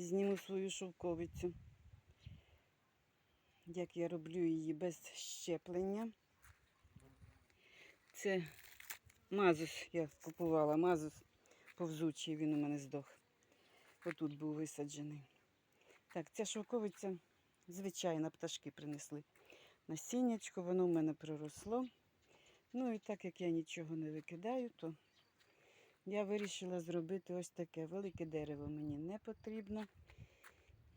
зніму свою шовковицю. Як я роблю її без щеплення. Це мазус я купувала, мазус повзучий, він у мене здох. Отут був висаджений. Так, ця шовковиця, звичайна, пташки принесли. Насіннячко, воно в мене проросло. Ну і так як я нічого не викидаю, то я вирішила зробити ось таке. Велике дерево мені не потрібно.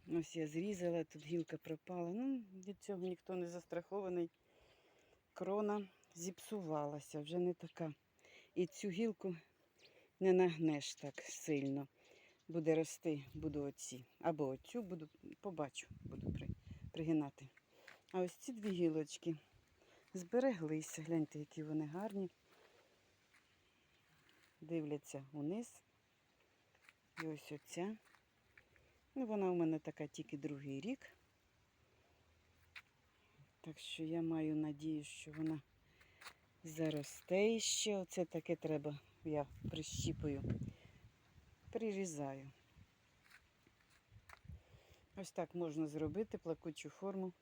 Ось я зрізала, тут гілка пропала. Ну, від цього ніхто не застрахований. Крона зіпсувалася, вже не така. І цю гілку не нагнеш так сильно. Буде рости, буду оці. Або оцю буду, побачу, буду при, пригинати. А ось ці дві гілочки збереглися. Гляньте, які вони гарні. Дивляться униз. І ось оця. Ну, вона у мене така тільки другий рік. Так що я маю надію, що вона заросте ще. Оце таке треба, я прищіпую, прирізаю. Ось так можна зробити плакучу форму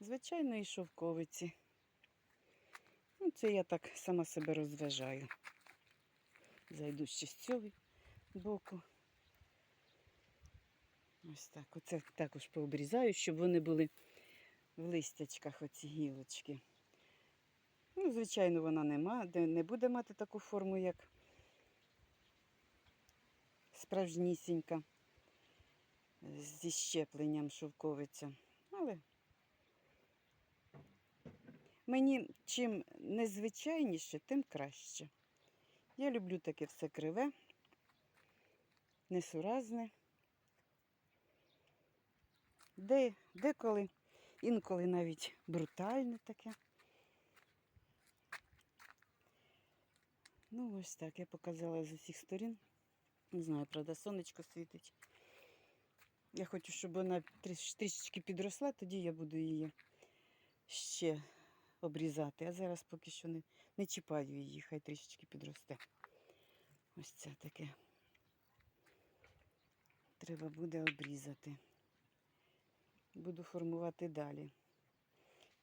звичайної шовковиці. Ну, це я так сама себе розважаю. Зайду ще з цього боку. Ось так. Оце також пообрізаю, щоб вони були в листячках оці гілочки. Ну, звичайно, вона не, ма, де- не буде мати таку форму, як справжнісінька зі щепленням шовковиця. Але мені чим незвичайніше, тим краще. Я люблю таке все криве, несуразне. Де, деколи, інколи навіть брутальне таке. Ну, ось так я показала з усіх сторін. Не знаю, правда, сонечко світить. Я хочу, щоб вона трішечки підросла, тоді я буду її ще обрізати. А зараз поки що не, не чіпаю її, хай трішечки підросте. Ось це таке. Треба буде обрізати. Буду формувати далі.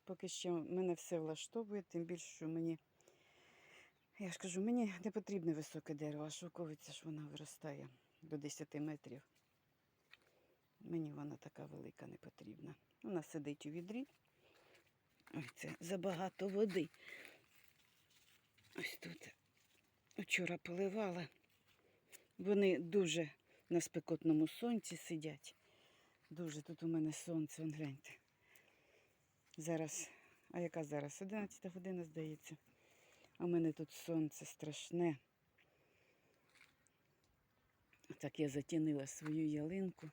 Поки що мене все влаштовує, тим більше, що мені, я ж кажу, мені не потрібне високе дерево, а шовковиця ж вона виростає до 10 метрів. Мені вона така велика не потрібна. Вона сидить у відрі. Ой, це забагато води. Ось тут вчора поливала. Вони дуже на спекотному сонці сидять. Дуже тут у мене сонце, вон гляньте. Зараз, а яка зараз? 11 година, здається. А в мене тут сонце страшне. Так я затінила свою ялинку,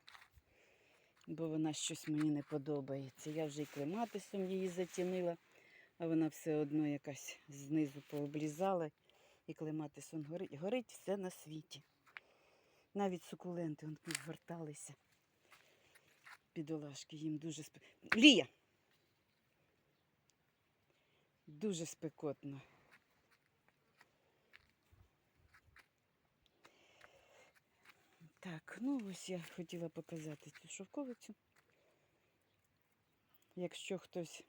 бо вона щось мені не подобається. Я вже і клематисом її затінила, а вона все одно якась знизу пооблізала. І клематисом горить. Горить все на світі. Навіть сукуленти вон підгорталися. Бідолашки, їм дуже спе... Лія! Дуже спекотно. Так, ну ось я хотіла показати цю шовковицю. Якщо хтось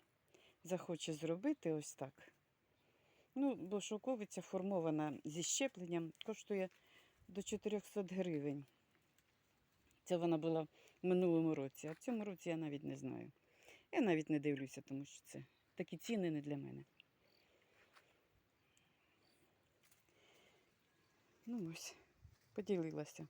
захоче зробити ось так. Ну, бо шовковиця формована зі щепленням, коштує до 400 гривень. Це вона була в минулому році, а в цьому році я навіть не знаю. Я навіть не дивлюся, тому що це такі ціни не для мене. Ну ось, поділилася